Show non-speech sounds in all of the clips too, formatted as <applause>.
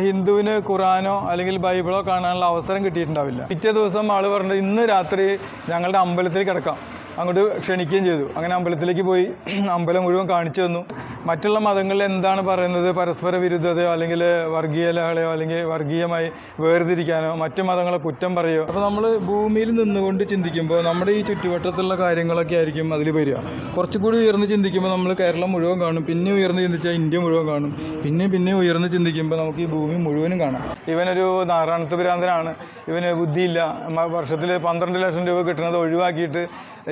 ഹിന്ദുവിന് ഖുറാനോ അല്ലെങ്കിൽ ബൈബിളോ കാണാനുള്ള അവസരം കിട്ടിയിട്ടുണ്ടാവില്ല. പിറ്റേ ദിവസം ആൾ പറഞ്ഞത് ഇന്ന് രാത്രി ഞങ്ങളുടെ അമ്പലത്തിൽ കിടക്കാം. അങ്ങോട്ട് ക്ഷണിക്കുകയും ചെയ്തു. അങ്ങനെ അമ്പലത്തിലേക്ക് പോയി. അമ്പലം മുഴുവൻ കാണിച്ചു തന്നു. മറ്റുള്ള മതങ്ങളിൽ എന്താണ് പറയുന്നത്? പരസ്പര വിരുദ്ധതയോ അല്ലെങ്കിൽ വർഗീയ ലഹളയോ അല്ലെങ്കിൽ വർഗീയമായി വേർതിരിക്കാനോ മറ്റു മതങ്ങളെ കുറ്റം പറയോ? അപ്പോൾ നമ്മൾ ഭൂമിയിൽ നിന്നുകൊണ്ട് ചിന്തിക്കുമ്പോൾ നമ്മുടെ ഈ ചുറ്റുവട്ടത്തുള്ള കാര്യങ്ങളൊക്കെ ആയിരിക്കും അതിൽ വരിക. കുറച്ചുകൂടി ഉയർന്ന് ചിന്തിക്കുമ്പോൾ നമ്മൾ കേരളം മുഴുവൻ കാണും. പിന്നെ ഉയർന്ന് ചിന്തിച്ചാൽ ഇന്ത്യ മുഴുവൻ കാണും. പിന്നെ പിന്നെ ഉയർന്ന് ചിന്തിക്കുമ്പോൾ നമുക്ക് ഈ ഭൂമി മുഴുവനും കാണാം. ഇവനൊരു നാരായണത്ത് ഭ്രാന്തനാണ്. ഇവന് ബുദ്ധിയില്ല. വർഷത്തിൽ പന്ത്രണ്ട് ലക്ഷം രൂപ കിട്ടുന്നത് ഒഴിവാക്കിയിട്ട്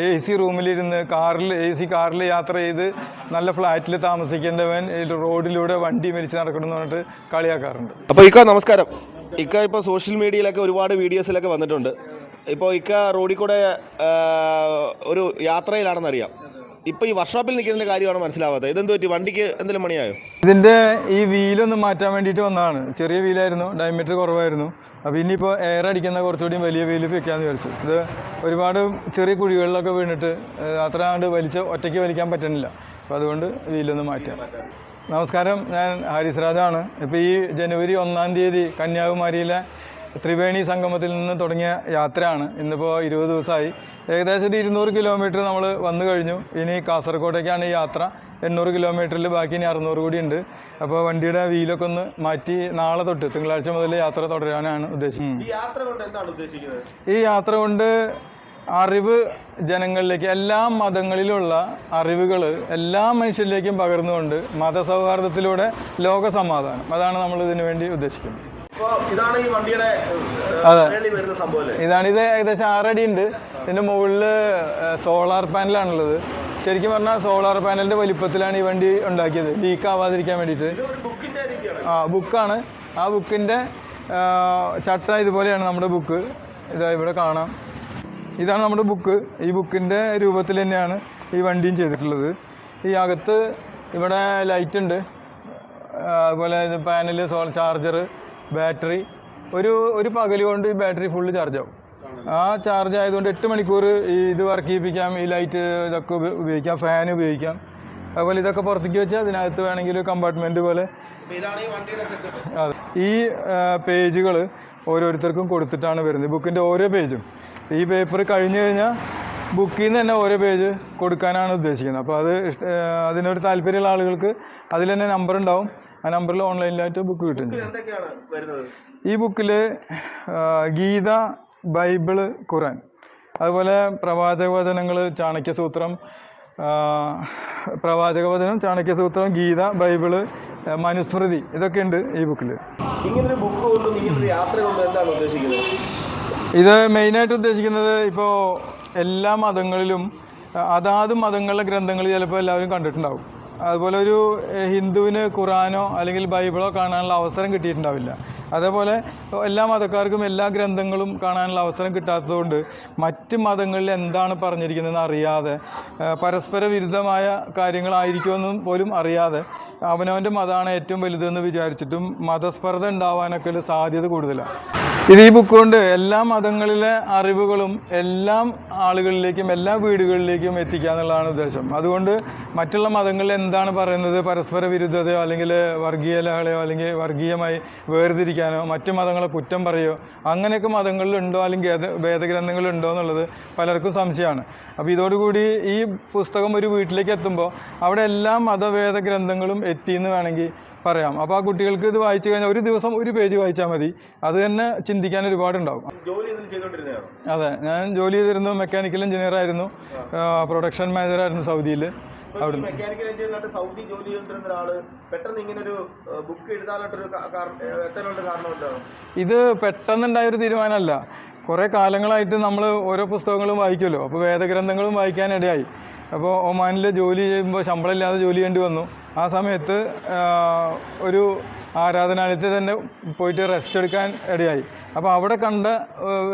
എ സി റൂമിലിരുന്ന് കാറിൽ എ സി കാറിൽ യാത്ര ചെയ്ത് നല്ല ഫ്ലാറ്റിൽ താമസിക്കേണ്ടവൻ റോഡിലൂടെ വണ്ടി മരിച്ച് നടക്കണമെന്ന് പറഞ്ഞിട്ട് കളിയാക്കാറുണ്ട്. അപ്പോൾ ഇക്ക നമസ്കാരം. ഇക്ക ഇപ്പോൾ സോഷ്യൽ മീഡിയയിലൊക്കെ ഒരുപാട് വീഡിയോസിലൊക്കെ വന്നിട്ടുണ്ട്. ഇപ്പോൾ ഇക്ക റോഡിൽ കൂടെ ഒരു യാത്രയിലാണെന്നറിയാം. ഇപ്പോൾ ഈ വർക്ക്ഷോപ്പിൽ നിൽക്കുന്നതിന്റെ കാര്യമാണ് മനസ്സിലാവാത്തത്. ഇതെന്ത് പറ്റി? വണ്ടിക്ക് എന്തെങ്കിലും മണിയായോ ഇതിന്റെ ഈ വീലൊന്ന് മാറ്റാൻ വേണ്ടിയിട്ട് വന്നതാണ്. ചെറിയ വീലായിരുന്നു ഡയമീറ്റർ കുറവായിരുന്നു. അപ്പോൾ ഇനിയിപ്പോൾ എയർ അടിക്കുന്ന കുറച്ചുകൂടി വലിയ വീൽ വെക്കാമെന്ന് വിചാരിച്ചു. ഇത് ഒരുപാട് ചെറിയ കുഴികളിലൊക്കെ വീണിട്ട് അത്ര ആണ്ട് വലിച്ച് ഒറ്റയ്ക്ക് വലിക്കാൻ പറ്റുന്നില്ല അപ്പോൾ അതുകൊണ്ട് വീലൊന്ന് മാറ്റാം. നമസ്കാരം ഞാൻ ഹാരിസ് രാജാണ് ഇപ്പോൾ ഈ ജനുവരി ഒന്നാം തീയതി കന്യാകുമാരിയിലെ ത്രിവേണി സംഗമത്തിൽ നിന്ന് തുടങ്ങിയ യാത്രയാണ്. ഇന്നിപ്പോൾ ഇരുപത് ദിവസമായി. ഏകദേശം ഒരു ഇരുന്നൂറ് കിലോമീറ്റർ നമ്മൾ വന്നു കഴിഞ്ഞു. ഇനി കാസർഗോഡേക്കാണ് ഈ യാത്ര. എണ്ണൂറ് കിലോമീറ്ററിൽ ബാക്കി ഇനി അറുന്നൂറ് കൂടി ഉണ്ട്. അപ്പോൾ വണ്ടിയുടെ വീലൊക്കെ ഒന്ന് മാറ്റി നാളെ തൊട്ട് തിങ്കളാഴ്ച മുതൽ യാത്ര തുടരാനാണ് ഉദ്ദേശിക്കുന്നത്? ഈ യാത്ര കൊണ്ട് അറിവ് ജനങ്ങളിലേക്ക് എല്ലാ മതങ്ങളിലുള്ള അറിവുകൾ എല്ലാ മനുഷ്യരിലേക്കും പകർന്നുകൊണ്ട് മതസൗഹാർദ്ദത്തിലൂടെ ലോക സമാധാനം അതാണ് നമ്മൾ ഇതിനു വേണ്ടി ഉദ്ദേശിക്കുന്നത്. ഇതാണ് ഈ വണ്ടിയുടെ ഇതാണ് ഇത് ഏകദേശം ആറടി ഉണ്ട് ഇതിന്റെ മുകളിൽ സോളാർ പാനലാണുള്ളത്. ശരിക്കും പറഞ്ഞാൽ സോളാർ പാനലിന്റെ വലിപ്പത്തിലാണ് ഈ വണ്ടി ഉണ്ടാക്കിയത്. ലീക്ക് ആവാതിരിക്കാൻ വേണ്ടിയിട്ട്. ആ ബുക്കാണ്. ആ ബുക്കിന്റെ ചട്ട ഇതുപോലെയാണ് നമ്മുടെ ബുക്ക്. ഇതാ ഇവിടെ കാണാം. ഇതാണ് നമ്മുടെ ബുക്ക് ഈ ബുക്കിന്റെ രൂപത്തിൽ തന്നെയാണ് ഈ വണ്ടിയും ചെയ്തിട്ടുള്ളത്. ഈ അകത്ത് ഇവിടെ ലൈറ്റ് ഉണ്ട്. അതുപോലെ ഇത് പാനൽ സോൾ ചാർജർ ബാറ്ററി ഒരു ഒരു പകൽ കൊണ്ട് ഈ ബാറ്ററി ഫുള്ള് ചാർജ് ആവും. ആ ചാർജ് ആയതുകൊണ്ട് എട്ട് മണിക്കൂർ ഈ ഇത് വർക്ക് ചെയ്യിപ്പിക്കാം. ഈ ലൈറ്റ് ഇതൊക്കെ ഉപയോഗിക്കാം. ഫാൻ ഉപയോഗിക്കാം. അതുപോലെ ഇതൊക്കെ പുറത്തേക്ക് വെച്ചാൽ അതിനകത്ത് വേണമെങ്കിൽ കമ്പാർട്ട്മെന്റ് പോലെ. അതെ. ഈ പേജുകൾ ഓരോരുത്തർക്കും കൊടുത്തിട്ടാണ് വരുന്നത്. ബുക്കിന്റെ ഓരോ പേജും ഈ പേപ്പർ കഴിഞ്ഞു കഴിഞ്ഞാൽ ബുക്കിൽ നിന്ന് തന്നെ ഓരോ പേജ് കൊടുക്കാനാണ് ഉദ്ദേശിക്കുന്നത്. അപ്പോൾ അത് അതിനൊരു താല്പര്യമുള്ള ആളുകൾക്ക് അതിൽ തന്നെ നമ്പർ ഉണ്ടാവും. ആ നമ്പറിൽ ഓൺലൈനിലായിട്ട് ബുക്ക് കിട്ടും. ഈ ബുക്കിൽ ഗീത ബൈബിൾ ഖുറാൻ അതുപോലെ പ്രവാചക വചനങ്ങൾ ചാണക്യസൂത്രം പ്രവാചകവചനം ചാണക്യസൂത്രം ഗീത ബൈബിൾ മനുസ്മൃതി ഇതൊക്കെ ഉണ്ട് ഈ ബുക്കിൽ ഇങ്ങനൊരു ബുക്ക് കൊണ്ടും ഇങ്ങനൊരു യാത്ര കൊണ്ടും എന്താണ് ഉദ്ദേശിക്കുന്നത്? ഇത് മെയിനായിട്ട് ഉദ്ദേശിക്കുന്നത് ഇപ്പോൾ എല്ലാ മതങ്ങളിലും അതാത് മതങ്ങളിലെ ഗ്രന്ഥങ്ങൾ ചിലപ്പോൾ എല്ലാവരും കണ്ടിട്ടുണ്ടാവും. അതുപോലെ ഒരു ഹിന്ദുവിന് ഖുറാനോ അല്ലെങ്കിൽ ബൈബിളോ കാണാനുള്ള അവസരം കിട്ടിയിട്ടുണ്ടാവില്ല. അതേപോലെ എല്ലാ മതക്കാർക്കും എല്ലാ ഗ്രന്ഥങ്ങളും കാണാനുള്ള അവസരം കിട്ടാത്തതുകൊണ്ട് മറ്റ് മതങ്ങളിൽ എന്താണ് പറഞ്ഞിരിക്കുന്നതെന്ന് അറിയാതെ പരസ്പര വിരുദ്ധമായ കാര്യങ്ങളായിരിക്കുമെന്നും പോലും അറിയാതെ അവനവന്റെ മതമാണ് ഏറ്റവും വലുതെന്ന് വിചാരിച്ചിട്ടും മതസ്പർദ്ധ ഉണ്ടാവാനൊക്കെ ഒരു സാധ്യത കൂടുതലാണ്. ഇത് ഈ ബുക്ക് കൊണ്ട് എല്ലാ മതങ്ങളിലെ അറിവുകളും എല്ലാം ആളുകളിലേക്കും എല്ലാ വീടുകളിലേക്കും എത്തിക്കുക എന്നുള്ളതാണ് ഉദ്ദേശം. അതുകൊണ്ട് മറ്റുള്ള മതങ്ങളിൽ എന്താണ് പറയുന്നത്? പരസ്പര വിരുദ്ധതയോ അല്ലെങ്കിൽ വർഗീയ ലഹളയോ അല്ലെങ്കിൽ വർഗീയമായി വേർതിരിക്കാനോ മറ്റു മതങ്ങളെ കുറ്റം പറയുകയോ അങ്ങനെയൊക്കെ മതങ്ങളിലുണ്ടോ അല്ലെങ്കിൽ വേദഗ്രന്ഥങ്ങൾ വേദഗ്രന്ഥങ്ങളിലുണ്ടോ എന്നുള്ളത് പലർക്കും സംശയമാണ്. അപ്പോൾ ഇതോടുകൂടി ഈ പുസ്തകം ഒരു വീട്ടിലേക്ക് എത്തുമ്പോൾ അവിടെ എല്ലാ മതവേദ ഗ്രന്ഥങ്ങളും എത്തിയെന്ന് വേണമെങ്കിൽ പറയാം. അപ്പോൾ ആ കുട്ടികൾക്ക് ഇത് വായിച്ചു കഴിഞ്ഞാൽ ഒരു ദിവസം ഒരു പേജ് വായിച്ചാൽ മതി. അത് തന്നെ ചിന്തിക്കാൻ ഒരുപാടുണ്ടാവും. അതെ ഞാൻ ജോലി ചെയ്തിരുന്നു മെക്കാനിക്കൽ എഞ്ചിനീയർ ആയിരുന്നു. പ്രൊഡക്ഷൻ മാനേജർ ആയിരുന്നു സൗദിയിൽ. അവിടെ മെക്കാനിക്കൽ എഞ്ചിനീയർ സൗദി ജോലി ചെയ്തിരുന്ന ഒരാൾ പെട്ടെന്ന് ഇങ്ങനെ ഒരു ബുക്ക് എഴുതാനായിട്ടൊരു എത്താനുള്ള കാരണം എന്താണ് ഇത് പെട്ടെന്നുണ്ടായ ഒരു തീരുമാനമല്ല. കുറേ കാലങ്ങളായിട്ട് നമ്മൾ ഓരോ പുസ്തകങ്ങളും വായിക്കുമല്ലോ. അപ്പോൾ വേദഗ്രന്ഥങ്ങളും വായിക്കാനിടയായി അപ്പോൾ ഒമാനിൽ ജോലി ചെയ്യുമ്പോൾ ശമ്പളമില്ലാതെ ജോലി ചെയ്യേണ്ടി വന്നു. ആ സമയത്ത് ഒരു ആരാധനാലയത്തിൽ തന്നെ പോയിട്ട് റെസ്റ്റ് എടുക്കാൻ ഇടയായി. അപ്പോൾ അവിടെ കണ്ട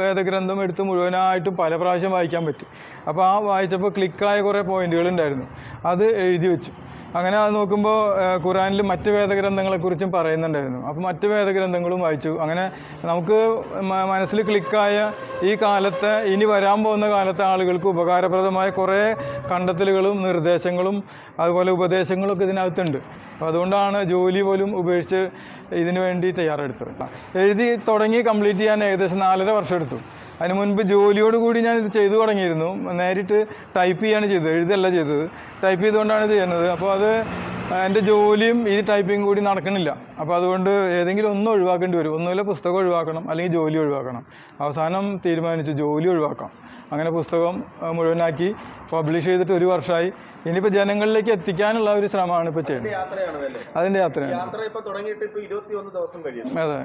വേദഗ്രന്ഥം എടുത്ത് മുഴുവനായിട്ടും പല പ്രാവശ്യം വായിക്കാൻ പറ്റി. അപ്പോൾ ആ വായിച്ചപ്പോൾ ക്ലിക്കായ കുറേ പോയിന്റുകൾ ഉണ്ടായിരുന്നു. അത് എഴുതി വെച്ചു. അങ്ങനെ അത് നോക്കുമ്പോൾ ഖുറാനിൽ മറ്റ് വേദഗ്രന്ഥങ്ങളെക്കുറിച്ചും പറയുന്നുണ്ടായിരുന്നു. അപ്പോൾ മറ്റ് വേദഗ്രന്ഥങ്ങളും വായിച്ചു. അങ്ങനെ നമുക്ക് മനസ്സിൽ ക്ലിക്കായ ഈ കാലത്തെ ഇനി വരാൻ പോകുന്ന കാലത്തെ ആളുകൾക്ക് ഉപകാരപ്രദമായ കുറേ കണ്ടെത്തലുകളും നിർദ്ദേശങ്ങളും അതുപോലെ ഉപദേശങ്ങളൊക്കെ ഇതിനകത്ത് ഇതിനകത്തുണ്ട്. അപ്പോൾ അതുകൊണ്ടാണ് ജോലി പോലും ഉപേക്ഷിച്ച് ഇതിനു വേണ്ടി തയ്യാറെടുത്തത്. എഴുതി തുടങ്ങി കംപ്ലീറ്റ് ചെയ്യാൻ ഏകദേശം നാലര വർഷം എടുത്തു അതിന് മുൻപ് ജോലിയോട് കൂടി ഞാൻ ഇത് ചെയ്തു തുടങ്ങിയിരുന്നു. നേരിട്ട് ടൈപ്പ് ചെയ്യാണ് ചെയ്തത്. എഴുതല്ല ചെയ്തത്. ടൈപ്പ് ചെയ്തുകൊണ്ടാണ് ചെയ്യുന്നത്. അപ്പോൾ അത് എന്റെ ജോലിയും ഈ ടൈപ്പിംഗ് കൂടി നടക്കണില്ല. അപ്പോൾ അതുകൊണ്ട് ഏതെങ്കിലും ഒന്ന് ഒഴിവാക്കേണ്ടി വരും. ഒന്നുമില്ല പുസ്തകം ഒഴിവാക്കണം. അല്ലെങ്കിൽ ജോലി ഒഴിവാക്കണം. അവസാനം തീരുമാനിച്ചു ജോലി ഒഴിവാക്കാം. അങ്ങനെ പുസ്തകം മുഴുവനാക്കി പബ്ലിഷ് ചെയ്തിട്ട് ഒരു വർഷമായി ഇനിയിപ്പോൾ ജനങ്ങളിലേക്ക് എത്തിക്കാനുള്ള ഒരു ശ്രമമാണ് ഇപ്പോൾ ചെയ്യുന്നത്. അതിന്റെ യാത്രയാണ്. അതെ.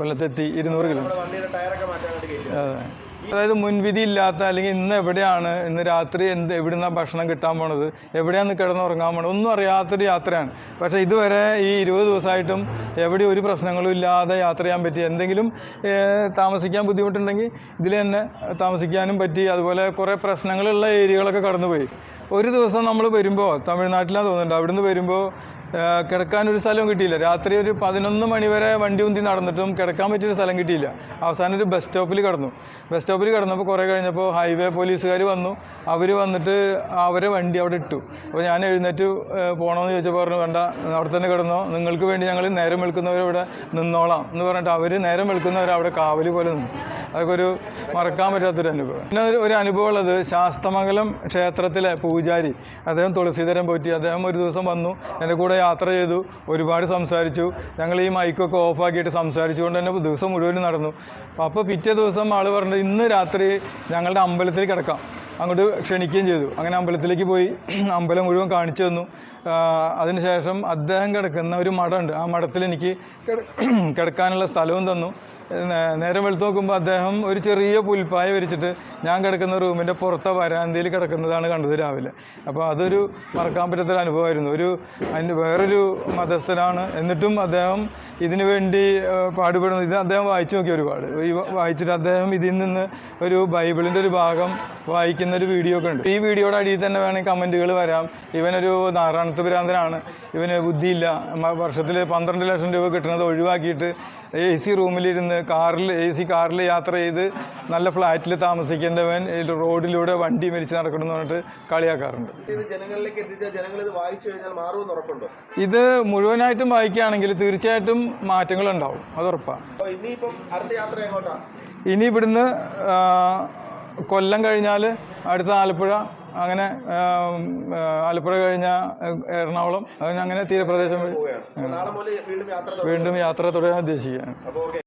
കൊല്ലത്തെത്തി ഇരുന്നൂറ് കിലോ അതെ. അതായത് മുൻവിധി ഇല്ലാത്ത അല്ലെങ്കിൽ ഇന്ന് എവിടെയാണ് ഇന്ന് രാത്രി എന്ത് എവിടുന്നാണ് ഭക്ഷണം കിട്ടാൻ പോണത് എവിടെയാണ് കിടന്നുറങ്ങാൻ പോണത് ഒന്നും അറിയാത്തൊരു യാത്രയാണ്. പക്ഷേ ഇതുവരെ ഈ ഇരുപത് ദിവസമായിട്ടും എവിടെ ഒരു പ്രശ്നങ്ങളും ഇല്ലാതെ യാത്ര ചെയ്യാൻ പറ്റി എന്തെങ്കിലും താമസിക്കാൻ ബുദ്ധിമുട്ടുണ്ടെങ്കിൽ ഇതിൽ തന്നെ താമസിക്കാനും പറ്റി അതുപോലെ കുറേ പ്രശ്നങ്ങളുള്ള ഏരിയകളൊക്കെ കടന്നുപോയി. ഒരു ദിവസം നമ്മൾ വരുമ്പോൾ തമിഴ്നാട്ടിലാണ് തോന്നുന്നുണ്ട് അവിടുന്ന് വരുമ്പോൾ ഏഹ് കിടക്കാനൊരു സ്ഥലവും കിട്ടിയില്ല. രാത്രി ഒരു പതിനൊന്ന് മണി വരെ വണ്ടി ഉന്തി നടന്നിട്ടും കിടക്കാൻ പറ്റിയൊരു സ്ഥലം കിട്ടിയില്ല. അവസാനം ഒരു ബസ് സ്റ്റോപ്പിൽ കിടന്നു. ബസ് സ്റ്റോപ്പിൽ കിടന്നപ്പോൾ കുറേ കഴിഞ്ഞപ്പോൾ ഹൈവേ പോലീസുകാർ വന്നു. അവർ വന്നിട്ട് അവരെ വണ്ടി അവിടെ ഇട്ടു. അപ്പോൾ ഞാൻ എഴുന്നേറ്റ് പോകണമെന്ന് ചോദിച്ചപ്പോൾ പറഞ്ഞു വേണ്ട അവിടെ തന്നെ കിടന്നോ. നിങ്ങൾക്ക് വേണ്ടി ഞങ്ങൾ നേരം വെളുക്കുന്നവരവിടെ നിന്നോളാം. എന്ന് പറഞ്ഞിട്ട് അവർ നേരം വെളുക്കുന്നവർ അവിടെ കാവൽ പോലെ നിന്നു. അതൊക്കെ ഒരു മറക്കാൻ പറ്റാത്തൊരു അനുഭവം. പിന്നെ ഒരു ഒരു അനുഭവം ഉള്ളത് ശാസ്തമംഗലം ക്ഷേത്രത്തിലെ പൂജാരി അദ്ദേഹം തുളസീധരം പോറ്റി അദ്ദേഹം ഒരു ദിവസം വന്നു. എന്റെ കൂടെ യാത്ര ചെയ്തു ഒരുപാട് സംസാരിച്ചു. ഞങ്ങൾ ഈ മൈക്കൊക്കെ ഓഫാക്കിയിട്ട് സംസാരിച്ചുകൊണ്ട് തന്നെ ദിവസം മുഴുവനും നടന്നു. അപ്പോൾ പിറ്റേ ദിവസം ആൾ പറഞ്ഞത് ഇന്ന് രാത്രി ഞങ്ങളുടെ അമ്പലത്തിൽ കിടക്കാം. അങ്ങോട്ട് ക്ഷണിക്കുകയും ചെയ്തു. അങ്ങനെ അമ്പലത്തിലേക്ക് പോയി. അമ്പലം മുഴുവൻ കാണിച്ചു തന്നു. അതിനുശേഷം അദ്ദേഹം കിടക്കുന്ന ഒരു മഠമുണ്ട്. ആ മഠത്തിൽ എനിക്ക് കിട- <clears throat> കിടക്കാനുള്ള സ്ഥലവും തന്നു. നേരം വെളുത്ത് നോക്കുമ്പോൾ അദ്ദേഹം ഒരു ചെറിയ പുൽപ്പായ വിരിച്ചിട്ട് ഞാൻ കിടക്കുന്ന റൂമിന്റെ പുറത്തെ വരാന്തയിൽ കിടക്കുന്നതാണ് കണ്ടത് രാവിലെ. അപ്പോൾ അതൊരു മറക്കാൻ പറ്റാത്തൊരു അനുഭവമായിരുന്നു. ഒരു അതിന്റെ വേറൊരു മതസ്ഥനാണ് എന്നിട്ടും അദ്ദേഹം ഇതിനു വേണ്ടി പാടുപെടുന്നു. ഇത് അദ്ദേഹം വായിച്ചു നോക്കി ഒരുപാട്. വായിച്ചിട്ട് അദ്ദേഹം ഇതിൽ നിന്ന് ഒരു ബൈബിളിന്റെ ഒരു ഭാഗം വായിക്കുന്ന ഒരു വീഡിയോ ഒക്കെ ഉണ്ട്. ഈ വീഡിയോയുടെ അടിയിൽ തന്നെ വേണമെങ്കിൽ കമന്റുകൾ വരാം. ഇവനൊരു നാറാണത്ത് ഭ്രാന്തനാണ് ഇവന് ബുദ്ധിയില്ല. വർഷത്തിൽ പന്ത്രണ്ട് ലക്ഷം രൂപ കിട്ടുന്നത് ഒഴിവാക്കിയിട്ട് എ സി റൂമിലിരുന്ന് കാറിൽ എ സി കാറിൽ യാത്ര ചെയ്ത് നല്ല ഫ്ലാറ്റിൽ താമസിക്കേണ്ടവൻ റോഡിലൂടെ വണ്ടി മരിച്ച് നടക്കണമെന്ന് പറഞ്ഞിട്ട് കളിയാക്കാറുണ്ട്. ഇത് മുഴുവനായിട്ടും വായിക്കുകയാണെങ്കിൽ തീർച്ചയായിട്ടും മാറ്റങ്ങൾ ഉണ്ടാവും അത് ഉറപ്പാണ് ഇനി ഇവിടുന്ന് കൊല്ലം കഴിഞ്ഞാൽ അടുത്ത ആലപ്പുഴ അങ്ങനെ ആലപ്പുഴ കഴിഞ്ഞ എറണാകുളം അങ്ങനെ തീരപ്രദേശം വീണ്ടും യാത്ര തുടരാൻ ഉദ്ദേശിക്കുകയാണ്.